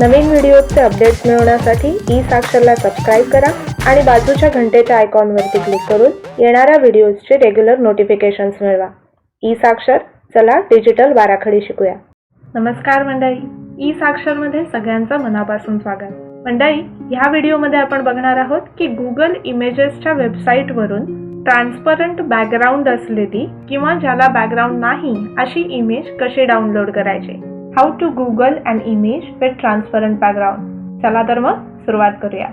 नवीन व्हिडिओचे अपडेट्स मिळवण्यासाठी ई साक्षरला सबस्क्राईब करा आणि बाजूच्या घंटेच्या आयकॉनवरती क्लिक करून येणाऱ्या व्हिडिओजचे रेग्युलर नोटिफिकेशन्स मिळवा. ई साक्षर चला डिजिटल बाराखडी शिकूया. नमस्कार मंडळी. ई साक्षरमध्ये सगळ्यांचं मनापासून स्वागत. मंडळी ह्या व्हिडिओमध्ये आपण बघणार आहोत की गुगल इमेजेसच्या वेबसाईटवरून ट्रान्सपरंट बॅकग्राऊंड असलेली किंवा ज्याला बॅकग्राऊंड नाही अशी इमेज कशी डाउनलोड करायची? How to Google and image with transparent background चला तर मग सुरुवात करूया.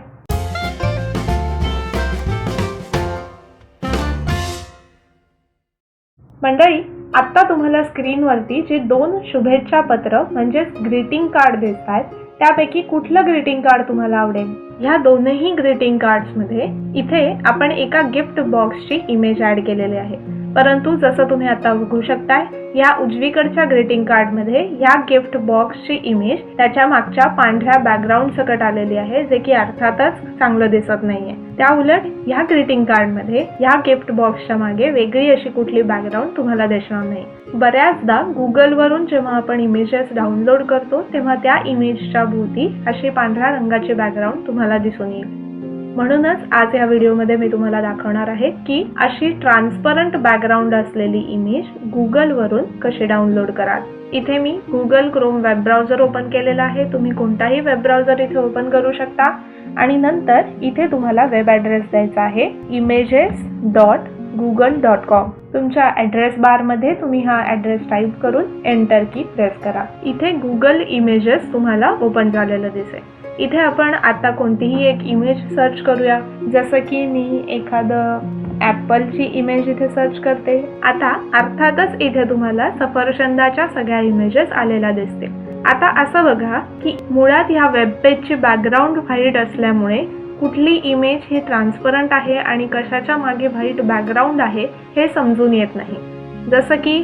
मंडळी आत्ता तुम्हाला स्क्रीनवरती जे दोन शुभेच्छा पत्र म्हणजेच ग्रीटिंग कार्ड दिसत आहेत त्यापैकी कुठलं ग्रीटिंग कार्ड तुम्हाला आवडेल? ह्या दोनही ग्रीटिंग कार्ड्समध्ये इथे आपण एका गिफ्ट बॉक्सची इमेज ॲड केलेली आहे. परंतु जसं तुम्ही आता बघू शकताय या उजवीकडच्या ग्रीटिंग कार्डमध्ये या गिफ्ट बॉक्सची इमेज त्याच्या मागच्या पांढऱ्या बॅकग्राऊंड सकट आलेली आहे जे की अर्थातच चांगलं दिसत नाहीये. त्या उलट ह्या ग्रीटिंग कार्डमध्ये या गिफ्ट बॉक्सच्या मागे वेगळी अशी कुठली बॅकग्राऊंड तुम्हाला दिसणार नाही. बऱ्याचदा गुगलवरून जेव्हा आपण इमेजेस डाउनलोड करतो तेव्हा त्या इमेजच्या भोवती अशी पांढऱ्या रंगाची बॅकग्राऊंड तुम्हाला दिसून येईल. म्हणूनच आज या व्हिडिओमध्ये मी तुम्हाला दाखवणार आहे की अशी ट्रान्सपरंट बॅकग्राऊंड असलेली इमेज गुगलवरून कशी डाउनलोड कराल. इथे मी Google Chrome web browser open केलेला आहे. तुम्ही कोणताही वेब ब्राउझर इथे ओपन करू शकता. आणि नंतर इथे तुम्हाला वेब ॲड्रेस द्यायचा आहे. Images dot Google dot com तुमच्या ॲड्रेस बारमध्ये तुम्ही हा ॲड्रेस टाईप करून एंटर की प्रेस करा. इथे गुगल इमेजेस तुम्हाला ओपन झालेलं दिसेल. इथे आपण आता कोणतीही एक इमेज सर्च करूया. जसं की मी एखादं ॲपलची इमेज इथे सर्च करते. आता अर्थातच इथे तुम्हाला सफरचंदाच्या सगळ्या इमेजेस आलेल्या दिसते आता असं बघा की मुळात ह्या वेबपेजची बॅकग्राऊंड व्हाईट असल्यामुळे कुठली इमेज ही ट्रान्सपरंट आहे आणि कशाच्या मागे व्हाईट बॅकग्राऊंड आहे हे समजून येत नाही. जसं की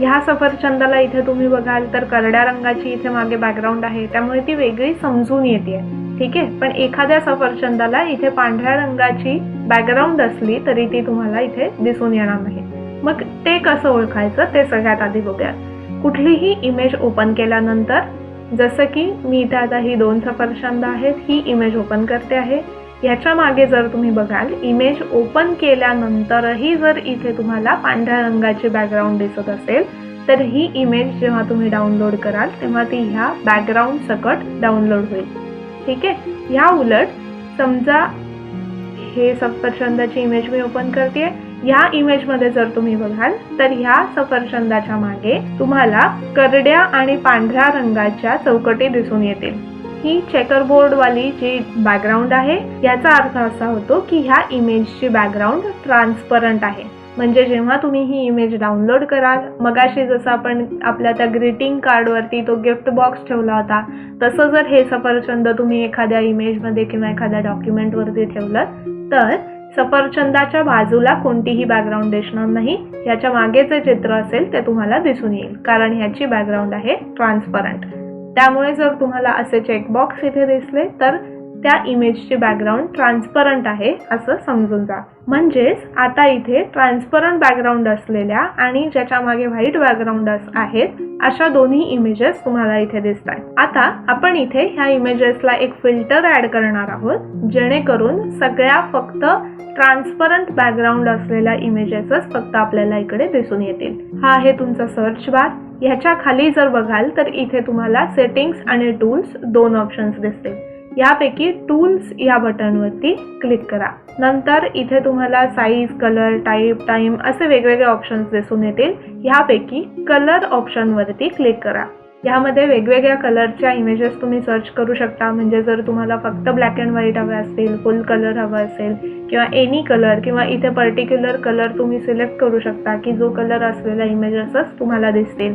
ह्या सफरचंदाला इथे तुम्ही बघाल तर करड्या रंगाची इथे मागे बॅकग्राऊंड आहे. त्यामुळे ती वेगळी समजून येते. ठीक आहे? पण एखाद्या सफरचंदाला इथे पांढऱ्या रंगाची बॅकग्राऊंड असली तरी ती तुम्हाला इथे दिसून येणार नाही. मग ते कसं ओळखायचं ते सगळ्यात आधी बघूया. कुठलीही इमेज ओपन केल्यानंतर जसं की मी इथे आता ही दोन सफरचंद आहेत ही इमेज ओपन करते आहे. ह्याच्या मागे जर तुम्ही बघाल इमेज ओपन केल्यानंतरही जर इथे तुम्हाला पांढऱ्या रंगाची बॅकग्राऊंड दिसत असेल तर ही इमेज जेव्हा तुम्ही डाउनलोड कराल तेव्हा ती ह्या बॅकग्राऊंड सकट डाउनलोड होईल. ठीक आहे? ह्या उलट समजा हे सफरचंदाची इमेज मी ओपन करते ह्या इमेजमध्ये जर तुम्ही बघाल तर ह्या सफरचंदाच्या मागे तुम्हाला करड्या आणि पांढऱ्या रंगाच्या चौकटी दिसून येतील. ही चेकरबोर्ड वाली जी बॅकग्राऊंड आहे याचा अर्थ असा होतो की ह्या इमेजची बॅकग्राऊंड ट्रान्सपरंट आहे. म्हणजे जेव्हा तुम्ही ही इमेज डाउनलोड कराल मगाशी जसं आपण आपल्या त्या ग्रीटिंग कार्डवरती तो गिफ्ट बॉक्स ठेवला होता तसं जर हे सफरचंद तुम्ही एखाद्या इमेजमध्ये किंवा एखाद्या डॉक्युमेंटवरती ठेवलं तर सफरचंदाच्या बाजूला कोणतीही बॅकग्राऊंड दिसणार नाही. याच्या मागे जे चित्र असेल ते तुम्हाला दिसून येईल. कारण ह्याची बॅकग्राऊंड आहे ट्रान्सपरंट त्यामुळे जर तुम्हाला असे चेकबॉक्स इथे दिसले तर त्या इमेजचे बॅकग्राऊंड ट्रान्सपरंट आहे असं समजून जा. म्हणजेच आता इथे ट्रान्सपरंट बॅकग्राऊंड असलेल्या आणि ज्याच्या मागे व्हाईट बॅकग्राऊंड आहेत अशा दोन्ही इमेजेस तुम्हाला इथे दिसत आहेत आता आपण इथे ह्या इमेजेसला एक फिल्टर ऍड करणार आहोत जेणेकरून सगळ्या फक्त ट्रान्सपरंट बॅकग्राऊंड असलेल्या इमेजेसच फक्त आपल्याला इकडे दिसून येतील. हा आहे तुमचा सर्च बार ह्याच्या खाली जर बघाल तर इथे तुम्हाला सेटिंग्स आणि टूल्स दोन ऑप्शन्स दिसतील. यापैकी टूल्स या बटनवरती क्लिक करा. नंतर इथे तुम्हाला साईज कलर टाईप टाईम असे वेगवेगळे ऑप्शन्स दिसून येतील. ह्यापैकी कलर ऑप्शनवरती क्लिक करा. यामध्ये वेगवेगळ्या कलरच्या इमेजेस तुम्ही सर्च करू शकता. म्हणजे जर तुम्हाला फक्त ब्लॅक अँड व्हाईट हवे असतील फुल कलर हवं असेल किंवा एनी कलर किंवा इथे पर्टिक्युलर कलर तुम्ही सिलेक्ट करू शकता की जो कलर असलेला इमेजेसच तुम्हाला दिसतील.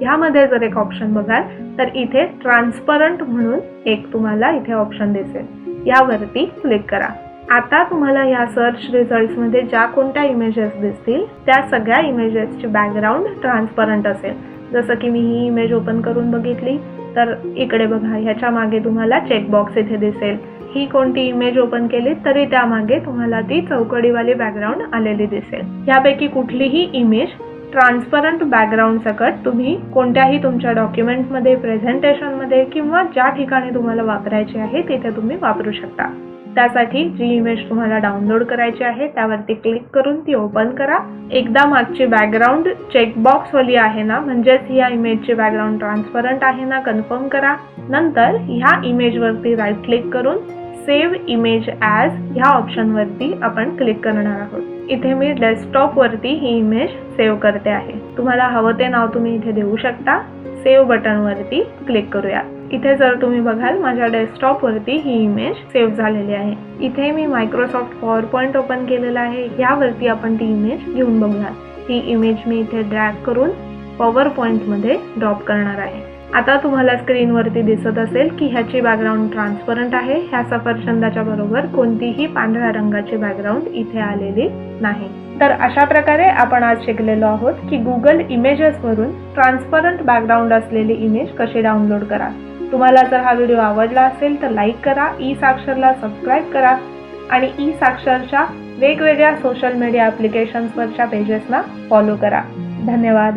ह्यामध्ये जर एक ऑप्शन बघाल तर इथे ट्रान्सपरंट म्हणून एक तुम्हाला इथे ऑप्शन दिसेल. यावरती क्लिक करा. आता तुम्हाला ह्या सर्च रिझल्ट्समध्ये ज्या कोणत्या इमेजेस दिसतील त्या सगळ्या इमेजेसची बॅकग्राऊंड ट्रान्सपरंट असेल. जसं की मी ही इमेज ओपन करून बघितली तर इकडे बघा ह्याच्या मागे तुम्हाला चेकबॉक्स इथे दिसेल. ही कोणती इमेज ओपन केली तरी त्यामागे तुम्हाला ती चौकडीवाली बॅकग्राऊंड आलेली दिसेल. ह्यापैकी कुठलीही इमेज ट्रान्सपरंट बॅकग्राऊंड सकट तुम्ही कोणत्याही तुमच्या डॉक्युमेंटमध्ये प्रेझेंटेशनमध्ये किंवा ज्या ठिकाणी तुम्हाला वापरायची आहे तिथे तुम्ही वापरू शकता. त्यासाठी जी इमेज तुम्हाला डाउनलोड करायची आहे त्यावरती क्लिक करून ती ओपन करा. एकदा मागची बॅकग्राऊंड चेकबॉक्सवाली आहे ना म्हणजेच ह्या इमेजची बॅकग्राऊंड ट्रान्सपरंट आहे ना कन्फर्म करा. नंतर ह्या इमेजवरती राईट क्लिक करून सेव्ह इमेज ॲज ह्या ऑप्शनवरती आपण क्लिक करणार आहोत. इथे मी डेस्कटॉपवरती ही इमेज सेव्ह करते आहे. तुम्हाला हवं ते नाव तुम्ही इथे देऊ शकता. सेव्ह बटनवरती क्लिक करूया. इथे जर तुम्ही बघाल माझ्या डेस्कटॉपवरती ही इमेज सेव्ह झालेली आहे. इथे मी मायक्रोसॉफ्ट पॉवर पॉईंट ओपन केलेला आहे. यावरती आपण ती इमेज घेऊन बघूया ही इमेज मी इथे ड्रॅग करून पॉवर पॉईंटमध्ये ड्रॉप करणार आहे. आता तुम्हाला स्क्रीनवरती दिसत असेल की ह्याची बॅकग्राऊंड ट्रान्सपरंट आहे. ह्या सफरचंदाच्या बरोबर कोणतीही पांढऱ्या रंगाची बॅकग्राऊंड इथे आलेली नाही. तर अशा प्रकारे आपण आज शिकलेलो आहोत की गुगल इमेजेसवरून ट्रान्सपरंट बॅकग्राऊंड असलेली इमेज कशी डाउनलोड करा तुम्हाला जर हा व्हिडिओ आवडला असेल तर लाईक करा ई साक्षरला सबस्क्राईब करा आणि ई साक्षरच्या वेगवेगळ्या सोशल मीडिया ॲप्लिकेशन्सवरच्या पेजेसना फॉलो करा. धन्यवाद.